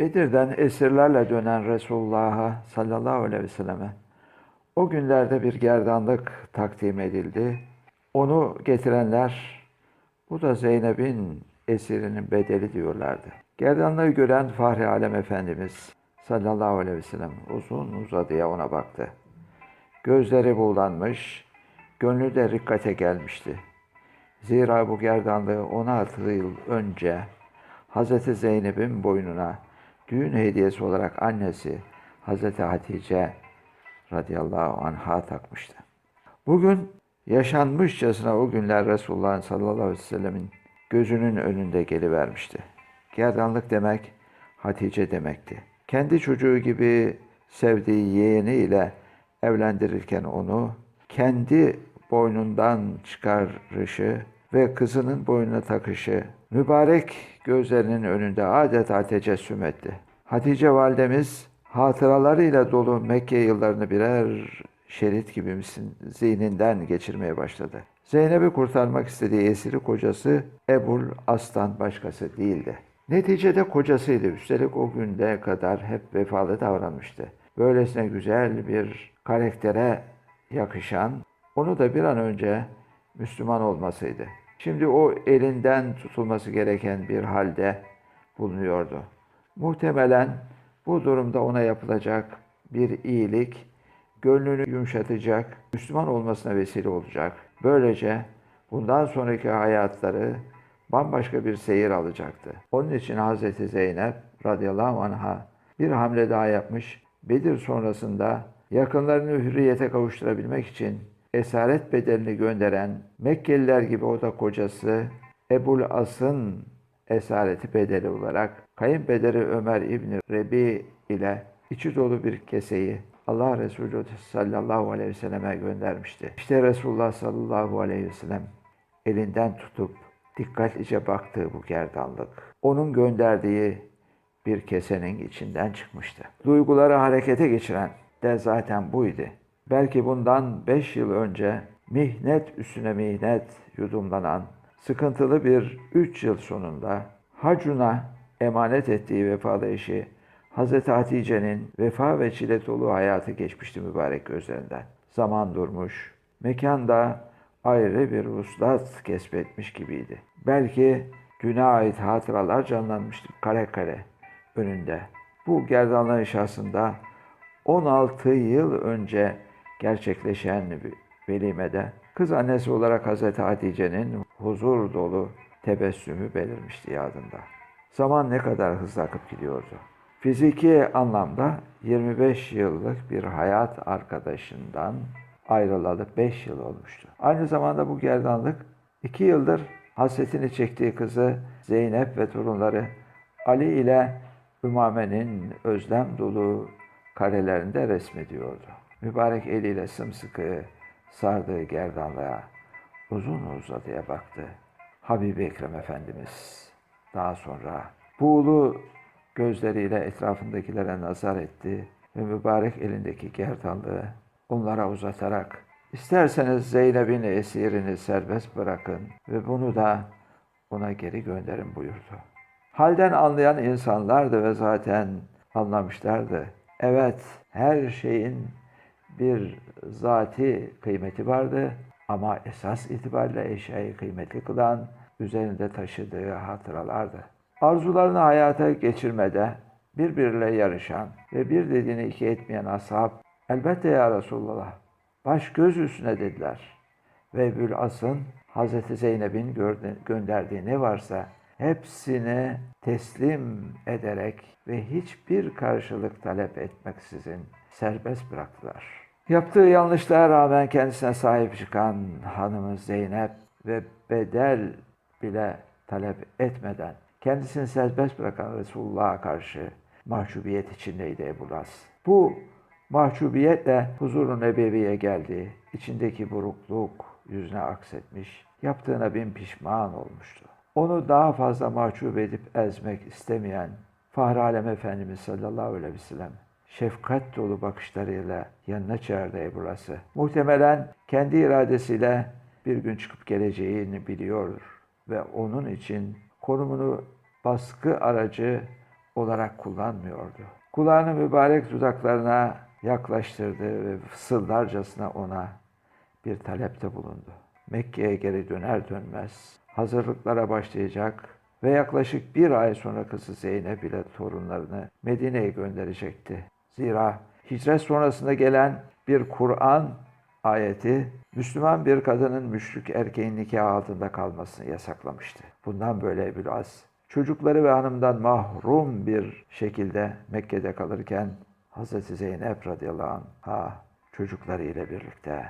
Bedir'den esirlerle dönen Resulullah'a sallallahu aleyhi ve selleme o günlerde bir gerdanlık takdim edildi. Onu getirenler bu da Zeynep'in esirinin bedeli diyorlardı. Gerdanlığı gören Fahri Alem Efendimiz sallallahu aleyhi ve sellem uzun uzadıya ona baktı. Gözleri buğulanmış, gönlü de rikkate gelmişti. Zira bu gerdanlığı 16 yıl önce Hazreti Zeynep'in boynuna düğün hediyesi olarak annesi Hazreti Hatice radıyallahu anha takmıştı. Bugün yaşanmışçasına o günler Resulullah sallallahu aleyhi ve sellemin gözünün önünde gelivermişti. Gerdanlık demek Hatice demekti. Kendi çocuğu gibi sevdiği yeğeniyle evlendirirken onu kendi boynundan çıkarışı ve kızının boynuna takışı mübarek gözlerinin önünde adeta tecessüm etti. Hatice validemiz hatıralarıyla dolu Mekke yıllarını birer şerit gibi misin zihninden geçirmeye başladı. Zeynep'i kurtarmak istediği esiri kocası Ebul Aslan başkası değildi. Neticede kocasıydı. Üstelik o günde kadar hep vefalı davranmıştı. Böylesine güzel bir karaktere yakışan, onu da bir an önce Müslüman olmasıydı. Şimdi o elinden tutulması gereken bir halde bulunuyordu. Muhtemelen bu durumda ona yapılacak bir iyilik, gönlünü yumuşatacak, Müslüman olmasına vesile olacak. Böylece bundan sonraki hayatları bambaşka bir seyir alacaktı. Onun için Hazreti Zeynep radıyallahu anha bir hamle daha yapmış. Bedir sonrasında yakınlarını hürriyete kavuşturabilmek için esaret bedelini gönderen Mekkeliler gibi o da kocası Ebul As'ın esareti bedeli olarak kayınpederi Ömer İbni Rebi ile içi dolu bir keseyi Allah Resulü sallallahu aleyhi ve selleme göndermişti. İşte Resulullah sallallahu aleyhi ve sellem elinden tutup dikkatlice baktığı bu gerdanlık onun gönderdiği bir kesenin içinden çıkmıştı. Duyguları harekete geçiren de zaten buydu. Belki bundan beş yıl önce mihnet üstüne mihnet yudumlanan sıkıntılı bir üç yıl sonunda Hacun'a emanet ettiği vefalı eşi Hazreti Hatice'nin vefa ve çile dolu hayatı geçmişti mübarek gözlerinden. Zaman durmuş, mekanda ayrı bir vuslat kesbetmiş gibiydi. Belki düne ait hatıralar canlanmıştı kare kare önünde. Bu gerdanlığın şahsında 16 yıl önce gerçekleşen velimede kız annesi olarak Hazreti Hatice'nin huzur dolu tebessümü belirmişti yadında. Zaman ne kadar hızlı akıp gidiyordu. Fiziki anlamda 25 yıllık bir hayat arkadaşından ayrılalı 5 yıl olmuştu. Aynı zamanda bu gerdanlık 2 yıldır hasretini çektiği kızı Zeynep ve torunları Ali ile Ümame'nin özlem dolu karelerinde resmediyordu. Mübarek eliyle sımsıkı sardığı gerdanlığa uzun uzadıya baktı. Habibi Ekrem Efendimiz daha sonra buğulu gözleriyle etrafındakilere nazar etti ve mübarek elindeki gerdanlığı onlara uzatarak isterseniz Zeynep'in esirini serbest bırakın ve bunu da ona geri gönderin buyurdu. Halden anlayan insanlardı ve zaten anlamışlardı. Evet, her şeyin bir zati kıymeti vardı ama esas itibariyle eşyayı kıymetli kılan üzerinde taşıdığı hatıralardı. Arzularını hayata geçirmede birbiriyle yarışan ve bir dediğini iki etmeyen ashab elbette ya Resulullah baş göz üstüne dediler. Ve Bül As'ın Hazreti Zeynep'in gönderdiği ne varsa hepsini teslim ederek ve hiçbir karşılık talep etmeksizin serbest bıraktılar. Yaptığı yanlışlara rağmen kendisine sahip çıkan hanımı Zeynep ve bedel bile talep etmeden kendisini serbest bırakan Resulullah'a karşı mahcubiyet içindeydi Ebu Las. Bu mahcubiyetle huzuru nebeviye geldi. İçindeki burukluk yüzüne aksetmiş, yaptığına bin pişman olmuştu. Onu daha fazla mahcup edip ezmek istemeyen Fahri Alem Efendimiz sallallahu aleyhi ve sellem şefkat dolu bakışlarıyla yanına çağırdı Ebu Las'ı. Muhtemelen kendi iradesiyle bir gün çıkıp geleceğini biliyor ve onun için konumunu baskı aracı olarak kullanmıyordu. Kulağını mübarek dudaklarına yaklaştırdı ve fısıldarcasına ona bir talepte bulundu. Mekke'ye geri döner dönmez hazırlıklara başlayacak ve yaklaşık bir ay sonra kızı Zeynep ile torunlarını Medine'ye gönderecekti. Zira hicret sonrasında gelen bir Kur'an ayeti Müslüman bir kadının müşrik erkeğin nikahı altında kalmasını yasaklamıştı. Bundan böyle Ebu'l-As çocukları ve hanımdan mahrum bir şekilde Mekke'de kalırken Hz. Zeynep radıyallahu anh'a çocukları ile birlikte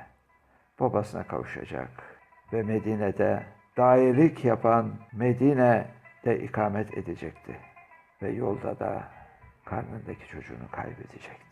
babasına kavuşacak ve Medine'de dairelik yapan Medine'de ikamet edecekti ve yolda da karnındaki çocuğunu kaybedecekti.